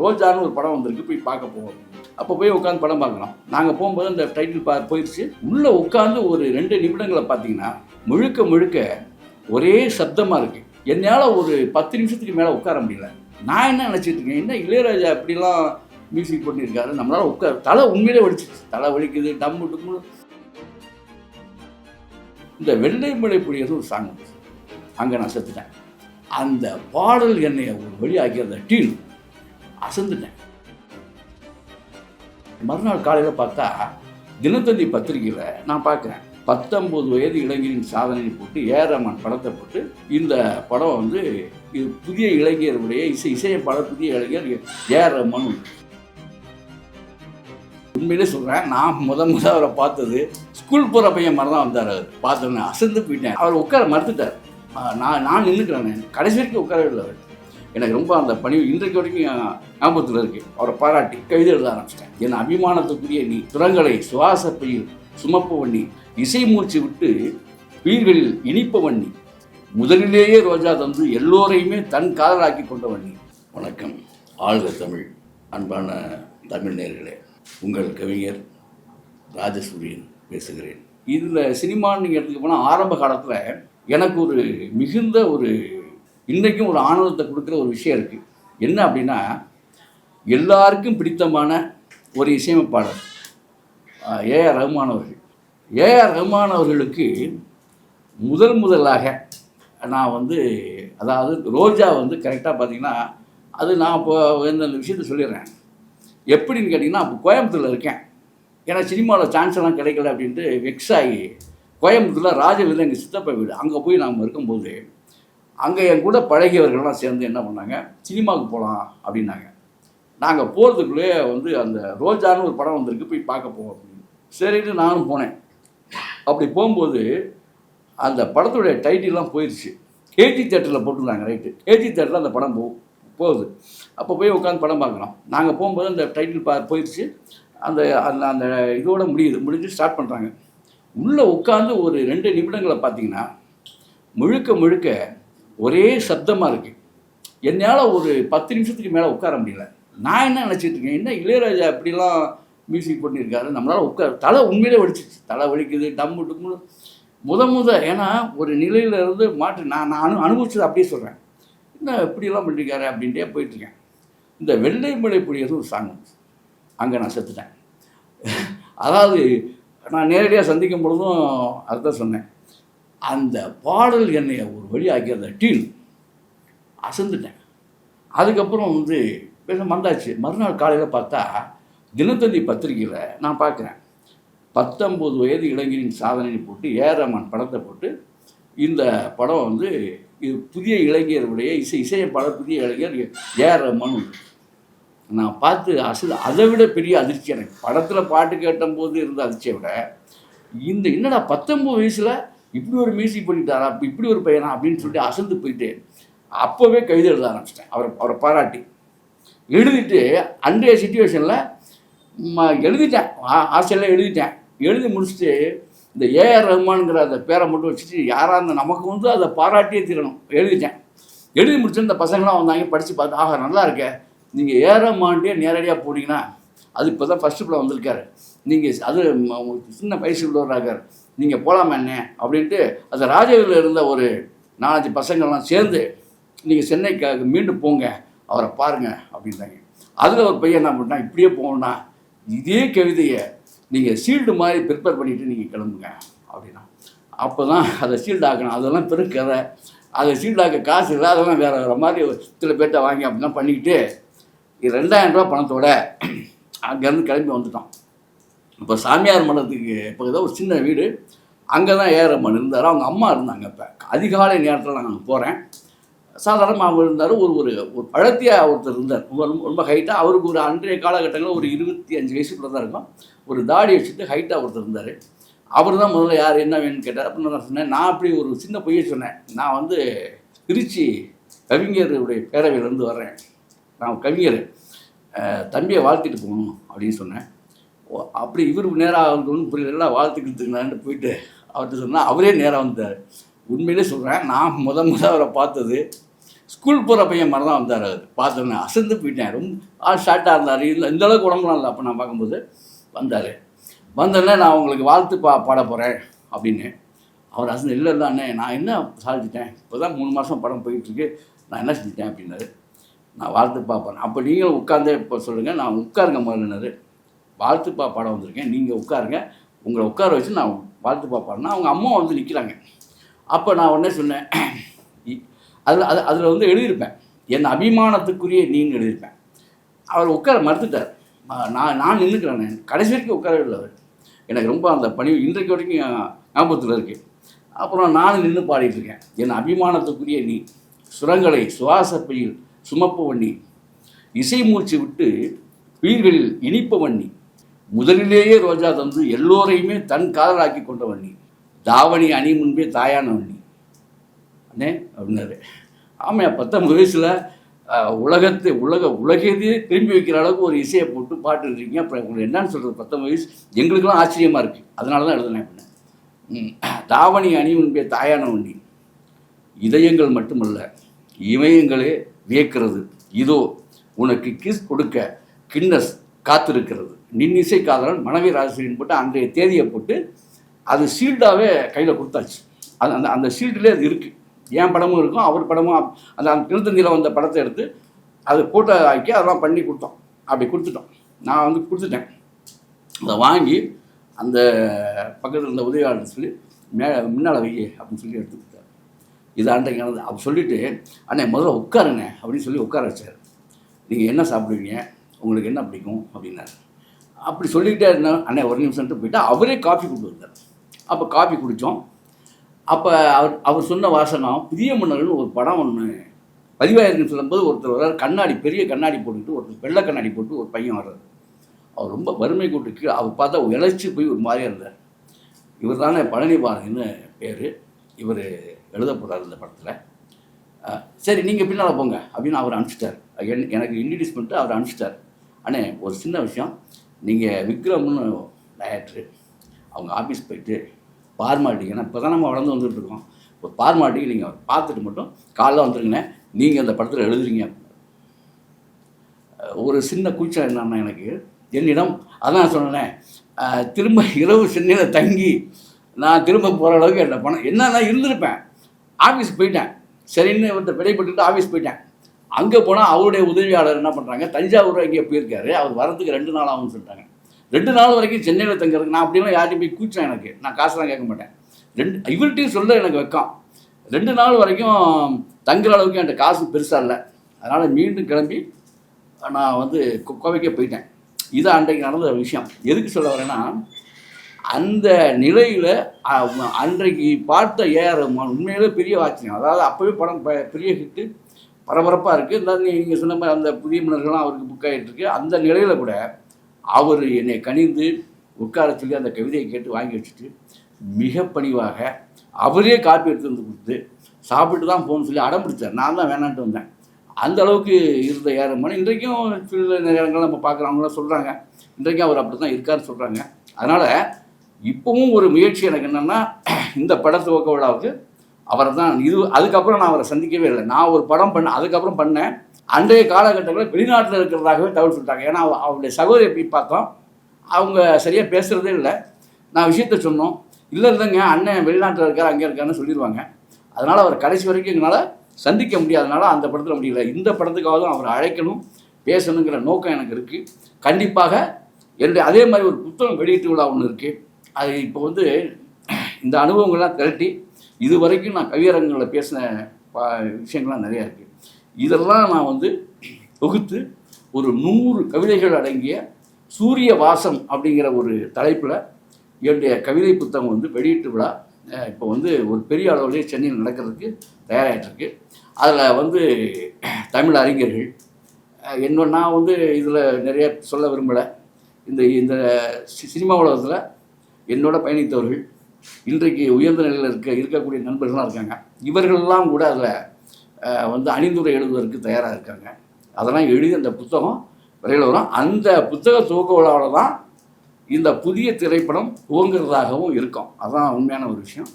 ரோஜான்னு ஒரு படம் வந்திருக்கு போய் பார்க்க போவோம். அப்போ போய் உட்காந்து படம் பார்க்குறோம் நாங்கள் போகும்போது அந்த டைட்டில் பா போயிடுச்சு உள்ளே உட்காந்து ஒரு ரெண்டு நிமிடங்களை பார்த்தீங்கன்னா முழுக்க முழுக்க ஒரே சப்தமாக இருக்குது என்னால் ஒரு பத்து நிமிஷத்துக்கு மேலே உட்கார முடியல. நான் என்ன நினச்சிட்டு இருக்கேன்? என்ன இளையராஜா இப்படிலாம் மியூசிக் பண்ணியிருக்காரு? நம்மளால் உட்கார தலை உண்மையிலே வலிச்சிச்சு தலை வலிக்குது டம்மு டும்மு இந்த வெள்ளை மலை புரியது ஒரு சாங் அங்கே நான் செத்துட்டேன். அந்த பாடல் என்னை ஒரு வழியாக்கி அந்த டீன் அசந்துட்டேன். மறுநாள் காலையில் பார்த்தா தினத்தந்தி பத்திரிகையில் நான் பார்க்குறேன். பத்தொம்போது வயது இளைஞரின் சாதனை போட்டு ஏரமன் படத்தை போட்டு இந்த படம் வந்து இது புதிய இளைஞருடைய இசை இசையப்பாளர் புதிய இளைஞர் ஏ ரமன் உண்மையிலே சொல்கிறேன் நான் முத முத அவரை பார்த்தது ஸ்கூல் போகிற பையன் மாதிரி தான் வந்தார் அவர். பார்த்தோன்னே அசந்து போயிட்டேன். அவர் உட்கார மறுத்துட்டார். நான் நான் நின்றுக்கிறேன். கடைசி வரைக்கும் உட்கார விடல அவர். எனக்கு ரொம்ப அந்த பணி இன்றைக்கு வரைக்கும் ஞாபகத்தில் இருக்கு. அவரை பாராட்டி கவிதை எழுத ஆரம்பிச்சிட்டேன். என் அபிமானத்துக்குரிய நீ துரங்களை சுவாச பயில் சுமப்பவன் நீ இசை மூச்சு விட்டு உயிர்களில் இனிப்பவன் நீ முதலிலேயே ரோஜா தந்து எல்லோரையுமே தன் காதலாக்கி கொண்ட நீ வணக்கம். ஆழ்க தமிழ். அன்பான தமிழ் நேர்களே உங்கள் கவிஞர் ராஜசூரியன் பேசுகிறேன். இதில் சினிமான்னு நீங்கள் எடுத்துக்க போனால் ஆரம்ப காலத்தில் எனக்கு ஒரு மிகுந்த ஒரு இன்றைக்கும் ஒரு ஆனந்தத்தை கொடுக்குற ஒரு விஷயம் இருக்குது என்ன அப்படின்னா எல்லாருக்கும் பிடித்தமான ஒரு இசையமைப்பாளர் ஏஆர் ரஹ்மான் அவர்கள். ஏஆர் ரஹ்மான் அவர்களுக்கு முதல் முதலாக நான் வந்து அதாவது ரோஜா வந்து கரெக்டாக பார்த்தீங்கன்னா அது நான் இப்போ இந்த விஷயத்த சொல்லிடுறேன். எப்படின்னு கேட்டிங்கன்னா அப்போ கோயம்புத்தூரில் இருக்கேன். ஏன்னா சினிமாவில் சான்ஸ் எல்லாம் கிடைக்கல அப்படின்ட்டு வெக்ஸ் ஆகி கோயம்புத்தூரில் ராஜவீரன் எங்கள் சித்தப்பா வீடு அங்கே போய் நாம் இருக்கும்போது அங்கே என் கூட பழகியவர்கள்லாம் சேர்ந்து என்ன பண்ணாங்க? சினிமாவுக்கு போகலாம் அப்படின்னாங்க. நாங்கள் போகிறதுக்குள்ளே வந்து அந்த ரோஜான்னு ஒரு படம் வந்திருக்கு போய் பார்க்க போவோம் அப்படின்னு. சரின்னு நானும் போனேன். அப்படி போகும்போது அந்த படத்துடைய டைட்டில்லாம் போயிடுச்சு ஏஜி தேட்டரில் போட்டிருந்தாங்க ரைட்டு. ஏஜி தேட்டரில் அந்த படம் போ போகுது. அப்போ போய் உட்காந்து படம் பார்க்குறோம் நாங்கள் போகும்போது அந்த டைட்டில் பா போயிடுச்சு அந்த அந்த அந்த இதோட முடியுது. முடிஞ்சு ஸ்டார்ட் பண்ணுறாங்க உள்ளே உட்காந்து ஒரு ரெண்டு நிமிடங்களை பார்த்தீங்கன்னா முழுக்க முழுக்க ஒரே சப்தமாக இருக்குது என்னால் ஒரு பத்து நிமிஷத்துக்கு மேலே உட்கார முடியல. நான் என்ன நினச்சிட்டு இருக்கேன்? என்ன இளையராஜா இப்படிலாம் மியூசிக் பண்ணியிருக்காரு? நம்மளால் உட்கார தலை உண்மையிலே வலிச்சிச்சு தலை வலிக்குது டம்மு டும்மு முத முத ஏன்னா ஒரு நிலையிலேருந்து மாற்றி நான் நான் அனு அனுபவிச்சது அப்படியே சொல்கிறேன் என்ன இப்படிலாம் பண்ணியிருக்காரு அப்படின்ட்டே போயிட்டுருக்கேன் இந்த வெள்ளை மலை புரியது ஒரு சாங் அங்கே நான் செத்துட்டேன். அதாவது நான் நேரடியாக சந்திக்கும் பொழுதும் அதுதான் சொன்னேன். அந்த பாடல் என்னை ஒரு வழியாக்கி அந்த டீல் அசந்துட்டேன். அதுக்கப்புறம் வந்து பேச மறந்தாச்சு. மறுநாள் காலையில் பார்த்தா தினத்தந்தி பத்திரிகையில் நான் பார்க்குறேன். பத்தொம்போது வயது இளைஞரின் சாதனை போட்டு ஏரமன் படத்தை போட்டு இந்த படம் வந்து இது புதிய இளைஞருடைய இசை இசையப்பாளர் புதிய இளைஞர் ஏ நான் பார்த்து அசு அதை விட பெரிய அதிர்ச்சி எனக்கு. படத்தில் பாட்டு கேட்டபோது இருந்த அதிர்ச்சியை விட இந்த என்னடா பத்தொம்பது வயசில் இப்படி ஒரு மியூசிக் பண்ணிட்டாரா இப்படி ஒரு பையனா? அப்படின்னு சொல்லிட்டு அசந்து போயிட்டு அப்போவே கவிதை எழுத ஆரம்பிச்சிட்டேன். அவரை அவரை பாராட்டி. எழுதிட்டு அன்றைய சுச்சுவேஷனில் எழுதிட்டேன். ஆ- ஆசையெல்லாம் எழுதிட்டேன். எழுதி முடிச்சுட்டு இந்த ஏஆர் ரஹ்மான்ங்கிற அந்த பேரை மட்டும் வச்சுட்டு யாராக இருந்தால் நமக்கு வந்து அதை பாராட்டியே தீரணும். எழுதிட்டேன். எழுதி முடிச்சு இந்த பசங்களாம் வந்தாங்க படித்து பார்த்து ஆக நல்லா இருக்கே. நீங்கள் ஏஆர் ரஹ்மான்ட்டே நேரடியாக போனீங்கன்னா அது இப்போ தான் ஃபஸ்ட்டு படம் வந்திருக்காரு. நீங்கள் அது சின்ன வயசு உள்ளவராக நீங்கள் போகலாமா என்ன? அப்படின்ட்டு அந்த ராஜகிரியில் இருந்த ஒரு நாலஞ்சு பசங்கள்லாம் சேர்ந்து நீங்கள் சென்னைக்கு மீண்டும் போங்க அவரை பாருங்க அப்படின்றாங்க. அதில் ஒரு பையன் என்ன பண்ணான் இப்படியே போகணும்னா இதே கவிதையை நீங்கள் சீல்டு மாதிரி ப்ரிப்பேர் பண்ணிவிட்டு நீங்கள் கிளம்புங்க அப்படின்னா அப்போ தான் அதை சீல்டு ஆக்கணும். அதெல்லாம் பெருக்கதை அதை சீல்டாக்க காசு இல்லை அதெல்லாம் வேறு வேறு மாதிரி ஒரு சில பேர்ட்ட வாங்கி அப்படிலாம் பண்ணிக்கிட்டு இது ரெண்டாயிரம் ரூபா பணத்தோட அங்கேருந்து கிளம்பி வந்துட்டோம் இப்போ சாமியார் மடத்துக்கு இப்போ ஏதோ ஒரு சின்ன வீடு அங்கே தான் ஏறம்மன் இருந்தார். அவங்க அம்மா இருந்தாங்க இப்போ. அதிகாலை நேரத்தில் நான் போகிறேன் சாதாரணமாக அவர் இருந்தார். ஒரு ஒரு ஒரு பழத்தியாக ஒருத்தர் இருந்தார். ரொம்ப ரொம்ப ஹைட்டாக அவருக்கு ஒரு அன்றைய காலகட்டங்களில் ஒரு இருபத்தி அஞ்சு வயசுக்குள்ள தான் இருக்கும். ஒரு தாடி வச்சுட்டு ஹைட்டாக ஒருத்தர் இருந்தார். அவர் தான் முதல்ல யார் என்ன வேணும்னு கேட்டார். அப்படின்னு நான் சொன்னேன் நான் அப்படி ஒரு சின்ன பொய்யை சொன்னேன். நான் வந்து திருச்சி கவிஞருடைய பேரவையிலேருந்து வர்றேன். நான் கவிஞர். தம்பியை வாழ்த்திட்டு போகணும் அப்படின்னு சொன்னேன். அப்படி இவர் நேராக அவருக்கு புரியல. புரியல வாழ்த்துக்கிட்டுங்களான்ட்டு போயிட்டு அவர்கிட்ட சொன்னால் அவரே நேராக வந்தார். உண்மையிலே சொல்கிறேன் நான் முத முத அவரை பார்த்தது ஸ்கூல் போகிற பையன் மாதிரி தான் வந்தார் அவர். பார்த்தோன்னே அசந்து போயிட்டேன். ரொம்ப ஆள் ஷார்ட்டாக இருந்தார். இல்லை இந்த அளவுக்கு உடம்புலாம் இல்லை. அப்போ நான் பார்க்கும்போது வந்தார். வந்தோடனே நான் உங்களுக்கு வாழ்த்து பா பாட போகிறேன் அப்படின்னு அவர் அசந்து இல்லை இல்லை அண்ணே நான் என்ன சாதிச்சிட்டேன்? இப்போ தான் மூணு மாதம் படம் போயிட்டுருக்கு. நான் என்ன செஞ்சிட்டேன்? அப்படின்னாரு. நான் வாழ்த்து பார்ப்பேன் அப்போ நீங்களும் உட்காந்தே இப்போ சொல்லுங்கள் நான் உட்காருங்க முதல்னாரு வாழ்த்துப்பா பாட வந்திருக்கேன். நீங்கள் உட்காருங்க. உங்களை உட்கார வச்சு நான் வாழ்த்துப்பா பாடினா அவங்க அம்மா வந்து நிற்கிறாங்க அப்போ நான் உடனே சொன்னேன் அதில் அது அதில் வந்து எழுதியிருப்பேன். என் அபிமானத்துக்குரிய நீன்னு எழுதியிருப்பேன். அவர் உட்கார மறுத்துட்டார். நான் நான் நின்றுக்கிறேன். கடைசி வரைக்கும் உட்காரவே இல்லை அவர். எனக்கு ரொம்ப அந்த பணி இன்றைக்கு வரைக்கும் ஞாபகத்தில் இருக்குது அப்புறம் நான் நின்று பாடிட்டு இருக்கேன். என் அபிமானத்துக்குரிய நீ சுரங்களை சுவாசப்பையில் சுமப்ப வண்ணி இசை மூச்சு விட்டு உயிர்களில் இனிப்ப வண்ணி முதலிலேயே ரோஜா தந்து எல்லோரையுமே தன் காதலாக்கி கொண்டவன் நீ. தாவணி அணி முன்பே தாயானவன் நீ. அண்ணே அப்படின்னாரு. ஆமாம் பத்தொம்பது வயசில் உலகத்தை உலக உலகத்தையே திரும்பி வைக்கிற அளவுக்கு ஒரு இசையை போட்டு பாட்டு இருக்கீங்க அப்புறம் உங்களுக்கு என்னன்னு சொல்கிறது பத்தொம்பது வயசு. எங்களுக்கெல்லாம் ஆச்சரியமாக இருக்குது அதனால தான் எழுதுனேன் அப்படின்னு. தாவணி அணி முன்பே தாயானவன் நீ. இதயங்கள் மட்டுமல்ல இமயங்களே வியக்கிறது. இதோ உனக்கு கிஸ் கொடுக்க கின்னஸ் காத்திருக்கிறது. நின்னிசை காதலன் மனைவி ராஜஸ்வரின்னு போட்டு அன்றைய தேதியை போட்டு அது ஷீல்டாகவே கையில் கொடுத்தாச்சு. அது அந்த அந்த ஷீல்டுலேயே அது இருக்குது என் படமும் இருக்கும் அவர் படமும் அந்த அந்த திருத்தந்தியில் வந்த படத்தை எடுத்து அது போட்டோ ஆக்கி அதெல்லாம் பண்ணி கொடுத்தோம். அப்படி கொடுத்துட்டோம். நான் வந்து கொடுத்துட்டேன். அதை வாங்கி அந்த பக்கத்தில் இருந்த உதவியாளர் சொல்லி மே முன்னால் வை அப்படின்னு சொல்லி எடுத்து கொடுத்தாரு. இது அன்றைக்கு நடந்தது. அப்படி சொல்லிவிட்டு அண்ணே முதல்ல உட்காருங்க அப்படின்னு சொல்லி உட்கார வச்சார். நீங்கள் என்ன சாப்பிடுவீங்க? உங்களுக்கு என்ன பிடிக்கும்? அப்படின்னாரு. அப்படி சொல்லிக்கிட்டே இருந்தேன் அண்ணே ஒரு நிமிஷம்ட்டு போயிட்டு அவரே காஃபி கொண்டு வந்தார். அப்போ காஃபி குடித்தோம் அப்போ அவர் அவர் சொன்ன வாசகம் புதிய மன்னர்னு ஒரு படம் ஒன்று பதிவாயிருக்குன்னு சொல்லும்போது ஒருத்தர் வர்றார். கண்ணாடி பெரிய கண்ணாடி போட்டுக்கிட்டு ஒருத்தர் வெள்ளை கண்ணாடி போட்டு ஒரு பையன் வர்றார். அவர் ரொம்ப வறுமை கூட்டு கீழே அவர் பார்த்தா இழைச்சி போய் ஒரு மாதிரியாக இருந்தார். இவர் தானே பழனி பாரதின்னு பேர். இவர் எழுத போகிறார் இந்த படத்தில். சரி நீங்கள் பின்னால் போங்க. அப்படின்னு அவர் அனுப்பிச்சிட்டார். என் எனக்கு இன்ட்ரடியூஸ் பண்ணிட்டு அவர் அனுப்பிச்சிட்டார். அண்ணே ஒரு சின்ன விஷயம். நீங்கள் விக்ரம்னு டயட்ரு அவங்க ஆஃபீஸ் போயிட்டு பார்மாலிட்டி ஏன்னா இப்போ தான் நம்ம வளர்ந்து வந்துட்டு இருக்கோம். ஒரு நீங்கள் பார்த்துட்டு மட்டும் காலைல வந்துருங்கண்ணே நீங்கள் அந்த படத்தில் எழுதுறீங்க ஒரு சின்ன கூச்சம் என்னன்னா எனக்கு என்னிடம் அதான் சொன்னேன் திரும்ப இரவு சென்னையில் தங்கி நான் திரும்ப போகிற அளவுக்கு என்ன பணம் என்ன நான் இருந்திருப்பேன் ஆஃபீஸ் போயிட்டேன். சரின்னு இவர்கிட்ட விடைபட்டுட்டு ஆஃபீஸ் போயிட்டேன். அங்கே போனால் அவருடைய உதவியாளர் என்ன பண்ணுறாங்க தஞ்சாவூர் அங்கே போயிருக்காரு. அவர் வரதுக்கு ரெண்டு நாள் ஆகும்னு சொல்லிட்டாங்க. ரெண்டு நாள் வரைக்கும் சென்னையில் தங்குறதுக்கு நான் அப்படிலாம் யார்ட்டையும் போய் கூச்சேன் எனக்கு. நான் காசுலாம் கேட்க மாட்டேன். ரெண்டு இவர்கிட்டையும் சொல்ல எனக்கு வெக்கம். ரெண்டு நாள் வரைக்கும் தங்குற அளவுக்கு என்கிட்ட காசு பெருசாக இல்லை. அதனால் மீண்டும் கிளம்பி நான் வந்து கோவைக்கே போயிட்டேன். இது அன்றைக்கு நடந்த விஷயம். எதுக்கு சொல்ல வரேன்னா அந்த நிலையில் அன்றைக்கு பார்த்த ஏஆர் ரஹ்மான் உண்மையிலே பெரிய ஆச்சரியம் அதாவது அப்போவே படம் ப- பெரிய ஹிட்டு பரபரப்பாக இருக்குது இருந்தாலும் நீங்கள் சொன்ன மாதிரி அந்த புதிய மன்னர்கள்லாம் அவருக்கு புக் ஆகிட்டு இருக்கு அந்த நிலையில் கூட அவர் என்னை கணிந்து உட்கார சொல்லி அந்த கவிதையை கேட்டு வாங்கி வச்சுட்டு மிக பணிவாக அவரே காப்பி எடுத்து வந்து கொடுத்து சாப்பிட்டு தான் போகணும்னு சொல்லி அடம் பிடிச்சார். நான் தான் வேணான்ட்டு வந்தேன். அந்த அளவுக்கு இருந்த ஏறமான இன்றைக்கும் சில நேரங்கள் நம்ம பார்க்குறவங்களாம் சொல்கிறாங்க இன்றைக்கும் அவர் அப்படி தான் இருக்காருன்னு சொல்கிறாங்க அதனால் இப்போவும் ஒரு முயற்சி எனக்கு என்னென்னா இந்த பட துவக்க விழாவுக்கு அவரை தான் இது அதுக்கப்புறம் நான் அவரை சந்திக்கவே இல்லை. நான் ஒரு படம் பண்ண அதுக்கப்புறம் பண்ணேன் அன்றைய காலகட்டங்களில் வெளிநாட்டில் இருக்கிறதாகவே தகவல் சொல்லிட்டாங்க. ஏன்னா அவருடைய சகோதரியை போய் பார்த்தோம். அவங்க சரியாக பேசுகிறதே இல்லை. நான் விஷயத்த சொன்னோம். இல்லை இல்லைங்க அண்ணன் வெளிநாட்டில் இருக்கார் அங்கே இருக்காருன்னு சொல்லிடுவாங்க அதனால் அவர் கடைசி வரைக்கும் எங்களால் சந்திக்க முடியாதனால அந்த படத்தில் முடியல. இந்த படத்துக்காகவும் அவரை அழைக்கணும் பேசணுங்கிற நோக்கம் எனக்கு இருக்குது கண்டிப்பாக என்னுடைய அதே மாதிரி ஒரு புத்தகம் வெளியீட்டு விழா ஒன்று இருக்குது அது இப்போ வந்து இந்த அனுபவங்கள்லாம் திரட்டி இது வரைக்கும் நான் கவியரங்களில் பேசின பா விஷயங்கள்லாம் நிறையா இருக்குது இதெல்லாம் நான் வந்து தொகுத்து ஒரு நூறு கவிதைகள் அடங்கிய சூரிய வாசம் அப்படிங்கிற ஒரு தலைப்பில் என்னுடைய கவிதை புத்தகம் வந்து வெளியீட்டு விழா இப்போ வந்து ஒரு பெரிய அளவிலே சென்னையில் நடக்கிறதுக்கு தயாராகிட்டுருக்கு அதில் வந்து தமிழ் அறிஞர்கள் என்ன நான் வந்து இதில் நிறைய சொல்ல விரும்பலை. இந்த இந்த சினிமா உலகத்தில் என்னோட பயணித்தவர்கள் இன்றைக்கு உயர்ந்த நிலையில் இருக்க இருக்கக்கூடிய நண்பர்கள்லாம் இருக்காங்க. இவர்கள்லாம் கூட அதில் வந்து அணிந்துரை எழுதுவதற்கு தயாராக இருக்காங்க. அதெல்லாம் எழுதி அந்த புத்தகம் விரைவில் வரும். அந்த புத்தக துவக்க விழாவில் தான் இந்த புதிய திரைப்படம் துவங்குறதாகவும் இருக்கும். அதான் உண்மையான ஒரு விஷயம்.